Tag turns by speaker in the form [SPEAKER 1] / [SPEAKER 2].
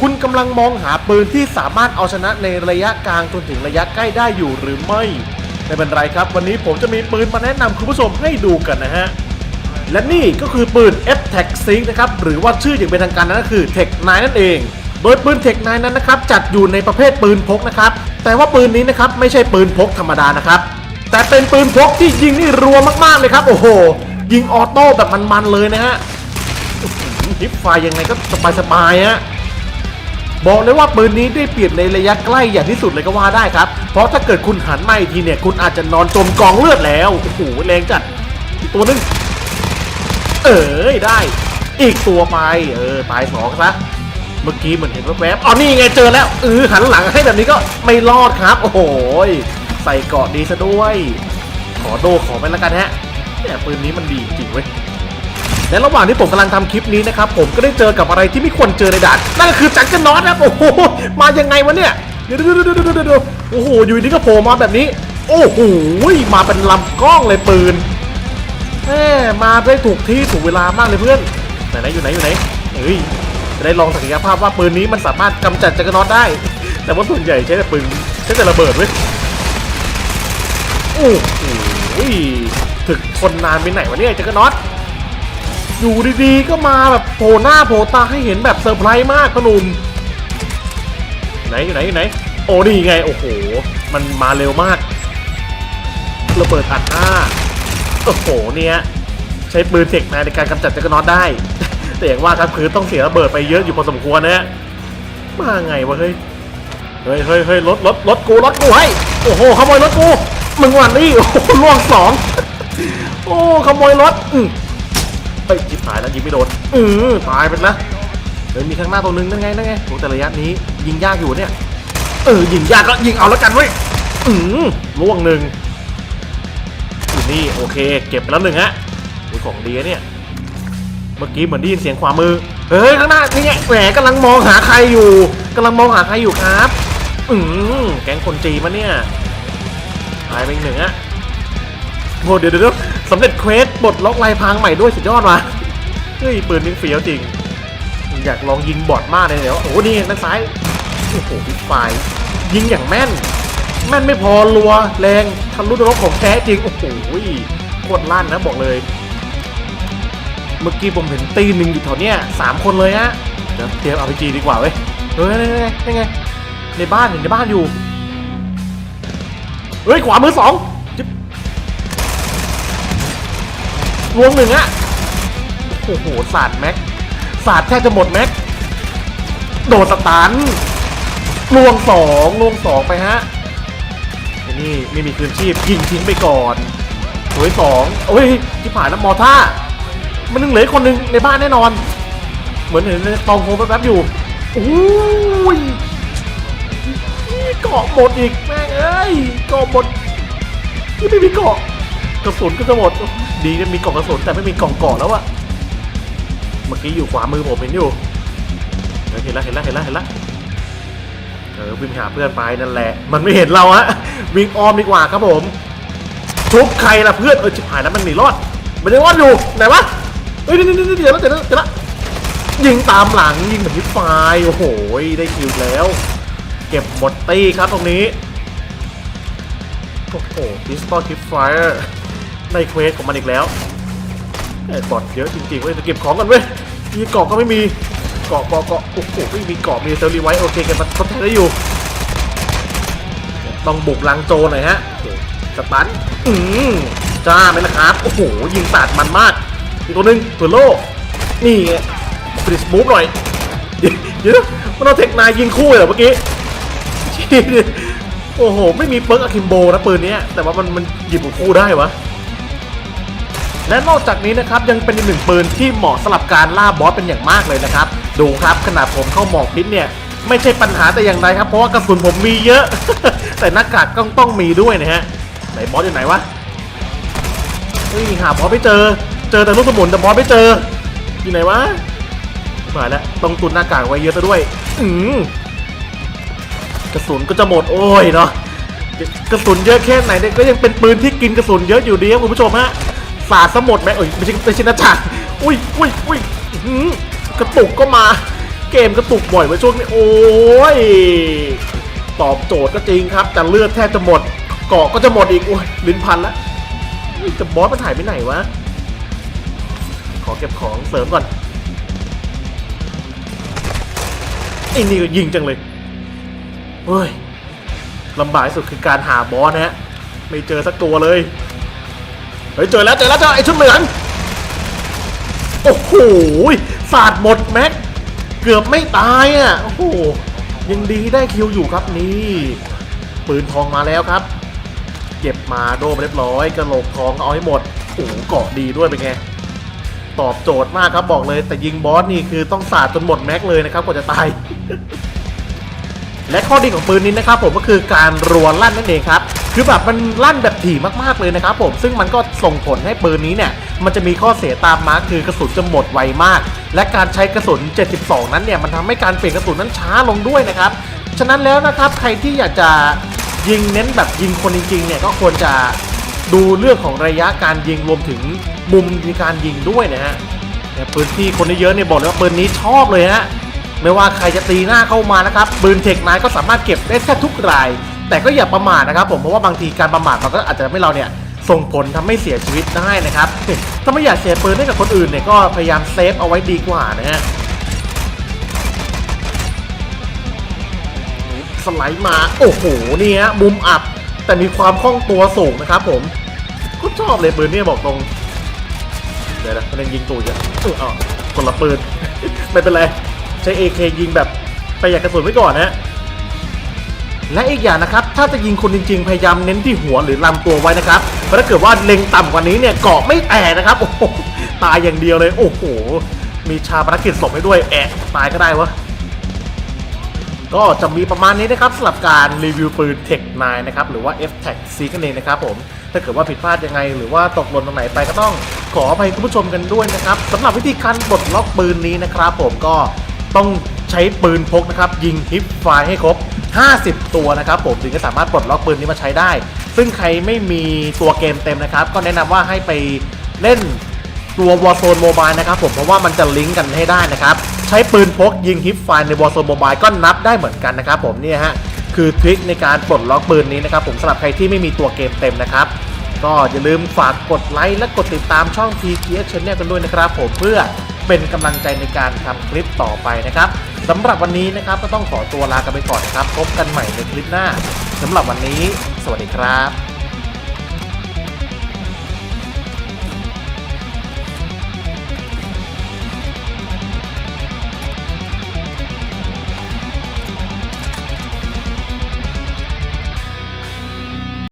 [SPEAKER 1] คุณกำลังมองหาปืนที่สามารถเอาชนะในระยะกลางจนถึงระยะใกล้ได้อยู่หรือไม่ไม่เป็นไรครับ วันนี้ผมจะมีปืนมาแนะนำคุณผู้ชมให้ดูกันนะฮะ และนี่ก็คือปืน f t e c h Sync นะครับ หรือว่าชื่ออย่างเป็นทางการนั้นก็คือ Tech 9นั่นเอง โดยปืน Tech 9นั้นนะครับ จัดอยู่ในประเภทปืนพกนะครับ แต่ว่าปืนนี้นะครับไม่ใช่ปืนพกธรรมดานะครับ แต่เป็นปืนพกที่ยิงนี่รัวมากๆเลยครับ โอ้โห ยิงออโต้แบบมันๆเลยนะฮะฮิปไฟยังไงก็สบายๆฮะ บอกเลยว่าปืนนี้ได้เปรียบในระยะใกล้อย่างที่สุดเลยก็ว่าได้ครับ เพราะถ้าเกิดคุณหันมาอีกทีเนี่ย คุณอาจจะนอนจมกองเลือดแล้ว โอ้โหแรงจัด อีกตัวนึง เอ้ยได้ อีกตัวไป เออ ตายสองซะ เมื่อกี้เหมือนเห็นแวบๆอ๋อนี่ไงเจอแล้วเออหันหลังให้แบบนี้ก็ไม่รอดครับ โอ้โหใส่เกาะดีซะด้วย ขอโดขอไปแล้วกันฮะเนี่ปืนนี้มันดีจริงเว้ย และระหว่างที่ผมกำลังทำคลิปนี้นะครับผมก็ได้เจอกับอะไรที่ไม่ควรเจอในด่านนั่นก็คือจังเกิลน็อตนะครับโอ้โหมายังไงวะเนี่ยเดี๋ยวเดี๋ยวโอ้โหอยู่ดีก็โผล่มาแบบนี้ โอ้โหมาเป็นลำกล้องเลยปืนแหมมาได้ถูกที่ถูกเวลามากเลยเพื่อนไหนไหนอยู่ไหนอยู่ไหนเฮ้ยจะได้ลองศักยภาพว่าปืนนี้มันสามารถกำจัดจักรน็อตได้ แต่ว่าส่วนใหญ่ใช้แต่ปืนใช้แต่ระเบิดเว้ยโอ้โหถึกทนนานไปไหนวะเนี่ยจักรน็อต อยู่ดีๆก็มาแบบโผล่หน้าโผล่ตาให้เห็นแบบเซอร์ไพรส์มากพอหนุ่มไหนอยู่ไหนอยู่ไหน โอ้นี่ไง โอ้โห มันมาเร็วมากระเบิดอัดหน้าโอ้โหเนี่ยใช้ปืนเทคไนในการกำจัดจักรน็อตได้ แต่อย่างว่าครับคือต้องเสียระเบิดไปเยอะอยู่พอสมควรนะฮะมาไงวะเฮ้ยเฮ้ยเฮ้ยเฮ้ยรถรถรถกูรถกูให้โอ้โหขโมยรถกูมึงวันนี้โอ้โหล่วงสองโอ้ขโมยรถอื มเฮ้ยจิบหายแล้วยิงไม่โดนเออตายไปแล้วเฮ้ยมีข้างหน้าตัวนึงนั่นไงนั่นไงโอ้แต่ระยะนี้ยิงยากอยู่เนี่ยเออยิงยากก็ยิงเอาแล้วกันเว้ยอืมล่วงหนึ่งอยู่นี่โอเค เก็บไปแล้วหนึ่งฮะโอ้ยของดีอะเนี่ยเมื่อกี้เหมือนได้ยินเสียงขวามือเฮ้ยข้างหน้านี่ไงแหมกำลังมองหาใครอยู่กำลังมองหาใครอยู่ครับอืมแก๊งคนจีนมาเนี่ยตายไปอีกหนึ่งอะ โอ้เดี๋ยวเดี๋ยวเดี๋ยวสำเร็จเควสบทล็อกลายพรางใหม่ด้วยสุดยอดว่ะเฮ้ยปืนนี่เฟี้ยวจริง อยากลองยิงบอดมากเลยเดี๋ยวโอ้โหนี่ด้านซ้ายโอ้โหบิ๊กไฟยิงอย่างแม่น แม่นไม่พอรัวแรงทะลุนรกของแท้จริงโอ้โหโคตรลั่นนะบอกเลย เมื่อกี้ผมเห็นตีหนึ่งอยู่แถวเนี้ยสามคนเลยฮะเดี๋ยวเตรียมเอาไปจีดีกว่าเว้ยเฮ้ยนี่ไงนี่ไงในบ้านเห็นในบ้านอยู่เฮ้ยขวามือสอง ลวงหนึ่งอะโอ้โหสาดแม็กสาดแทบจะหมดแม็กโดดสตันลวงสองลวงสองไปฮะไอ้นี่ไม่มีคืนชีพยิงทิ้งไปก่อนโอ้ยสองโอ้ยที่ผ่านแล้วมอท่ามันนึงเหลือคนหนึงในบ้านแน่นอน เหมือนเห็นตองโฟแป๊บๆอยู่โอ้ยเกาะหมดอีกแม่งเอ้ยเกาะหมดที่ไม่มีเกาะ กระสุนก็จะหมด ดีนะมีกล่องกระสุนแต่ไม่มีกล่องเกาะแล้วอะเมื่อกี้อยู่ขวามือผมเห็นอยู่ เห็นแล้วเห็นแล้วเห็นแล้วเห็นแล้วเออวิ่งหาเพื่อนไปนั่นแหละ มันไม่เห็นเราฮะวิ่งอ้อมดีกว่าครับผมทุบใครล่ะเพื่อนเออชิบหายแล้วมันหนีรอดมันยังรอดอยู่ไหนวะเฮ้ยนี่นี่นี่เดี๋ยวแล้วเดี๋ยวแล้วเดี๋ยวแล้วยิงตามหลังยิงแบบมิดไฟโอ้โหได้คิวแล้ว เก็บหมดตี้ครับตรงนี้โอ้โหดิสตอลคิปไฟร์ ในเควสของมันอีกแล้วไอ้บอดเยอะจริงๆเว้ยจะเก็บของกันเว้ยมีเกาะก็ไม่มีเกาะเกาะเกาะโอ้โหไม่มีเกาะมีเซอร์รีไว้โอเคกันมันทดแทนได้อยู่ ต้องบุกลังโจหน่อยฮะสตันอืมจ้าไหมนะครับโอ้โหยิงสาดมันมากอีกตัวหนึงตัวโลนี่ฟริสมูฟหน่อยเดี๋ยววมันเอาเทคนายยิงคู่เหรอเมื่อกี้โอ้โห ไม่มีเปิร์กอะคิมโบนะปืนนี้แต่ว่ามันมันหยิบของคู่ได้วะ และนอกจากนี้นะครับยังเป็นอีกหนึ่งปืนที่เหมาะสำหรับการล่าบอสเป็นอย่างมากเลยนะครับ ดูครับขนาดผมเข้าหมอกพิษเนี่ยไม่ใช่ปัญหาแต่อย่างใดครับ เพราะว่ากระสุนผมมีเยอะ แต่หน้ากากต้องต้องมีด้วยนะฮะไหนบอสอยู่ไหนวะเฮ้ยหาบอสไม่เจอ เจอแต่ลูกสมุนแต่บอสไม่เจออยู่ไหนวะมาแล้วต้องตุนหน้ากากไว้เยอะซะด้วย อืกระสุนก็จะหมดโอ้ยเนาะกระสุนเยอะแค่ไหนเนี่ยก็ยังเป็นปืนที่กินกระสุนเยอะอยู่ดีครับคุณผู้ชมฮะ สาดสมดแม่เอ้ยไม่ใช่ไม่ใช่นาฉากอุ้ยอุ้ยอุ้ยหือกระตุกก็มา เกมกระตุกบ่อยไว้ช่วงนี้ โอ้ย ตอบโจทย์ก็จริงครับ แต่เลือดแทบจะหมด เกาะก็จะหมดอีก โอ้ยลิ้นพันละจะบอสมันหายไปไหนวะ ขอเก็บของเสริมก่อนไอ้นี่ก็ยิงจังเลย เฮ้ยลำบากที่สุดคือการหาบอสนะฮะ ไม่เจอสักตัวเลย เฮ้ยเจอแล้วเจอแล้วเจอไอ้ชุดเหลือง โอ้โหสาดหมดแม็ก เกือบไม่ตายอะ โอ้โห ยังดีได้คิวอยู่ครับนี่ ปืนทองมาแล้วครับ เก็บมาโดมเรียบร้อยกระโหลกทองเอาให้หมด โอ้โหเกาะดีด้วยเป็นไง ตอบโจทย์มากครับบอกเลย แต่ยิงบอสนี่คือต้องสาดจนหมดแม็กเลยนะครับกว่าจะตาย และข้อดีของปืนนี้นะครับผมก็คือการรัวลั่นนั่นเองครับคือแบบมันลั่นแบบถี่มากๆเลยนะครับผมซึ่งมันก็ส่งผลให้ปืนนี้เนี่ยมันจะมีข้อเสียตามมาคือกระสุนจะหมดไวมาก และการใช้กระสุน 72 นั้นเนี่ยมันทำให้การเปลี่ยนกระสุนนั้นช้าลงด้วยนะครับฉะนั้นแล้วนะครับใครที่อยากจะยิงเน้นแบบยิงคนจริงๆเนี่ยก็ควรจะดูเรื่องของระยะการยิงรวมถึงมุมในการยิงด้วยนะฮะเนี่ปืนที่คนเยอะๆเนี่ยบอกเลยว่าปืนนี้ชอบเลยฮะ ไม่ว่าใครจะตีหน้าเข้ามานะครับปืนเทคนายก็สามารถเก็บได้แทบทุกราย แต่ก็อย่าประมาทนะครับผมเพราะว่าบางทีการประมาทมันก็อาจจะทำให้เราเนี่ยส่งผลทำให้เสียชีวิตได้นะครับถ้าไม่อยากเสียปืนให้กับคนอื่นเนี่ยก็พยายามเซฟเอาไว้ดีกว่านะฮะสไลด์มาโอ้โหนี่ฮะมุมอับ แต่มีความคล่องตัวสูงนะครับผมก็ชอบเลยปืนเนี่ยบอกตรงเดี๋ยวนะมันยิงตูดอยู่เออเอคนละปืน ไม่เป็นไร ใช้ AK ยิงแบบประหยัดกระสุนไว้ก่อนนะและอีกอย่างนะครับ ถ้าจะยิงคนจริงๆ พยายามเน้นที่หัวหรือลำตัวไว้นะครับ เพราะถ้าเกิดว่าเล็งต่ำกว่านี้เนี่ยเกาะไม่แตกนะครับ โอ้โห ตายอย่างเดียวเลย โอ้โห มีชาปนกิจศพให้ด้วย แอะตายก็ได้วะ ก็จะมีประมาณนี้นะครับสำหรับการรีวิวปืน Tech 9นะครับ หรือว่า F Tech C กันเองนะครับผม ถ้าเกิดว่าผิดพลาดยังไง หรือว่าตกหล่นตรงไหนไปก็ต้องขออภัยคุณผู้ชมกันด้วยนะครับสำหรับวิธีการปลดล็อกปืนนี้นะครับ ผมก็ ต้องใช้ปืนพกนะครับ ยิงฮิปไฟให้ครบ 50 ตัวนะครับผมถึงจะสามารถปลดล็อกปืนนี้มาใช้ได้ ซึ่งใครไม่มีตัวเกมเต็มนะครับ ก็แนะนำว่าให้ไปเล่นตัว Warzone Mobile นะครับผมเพราะว่ามันจะลิงก์กันให้ได้นะครับ ใช้ปืนพกยิงฮิปไฟใน Warzone Mobile ก็นับได้เหมือนกันนะครับผมนี่ฮะคือทริคในการปลดล็อกปืนนี้นะครับผมสำหรับใครที่ไม่มีตัวเกมเต็มนะครับก็อย่าลืมฝากกดไลค์และกดติดตามช่อง TGS Channel กันด้วยนะครับผมเพื่อ เป็นกำลังใจในการทำคลิปต่อไปนะครับสำหรับวันนี้นะครับก็ต้องขอตัวลากันไปก่อนนะครับ พบกันใหม่ในคลิปหน้าสำหรับวันนี้ สวัสดีครับ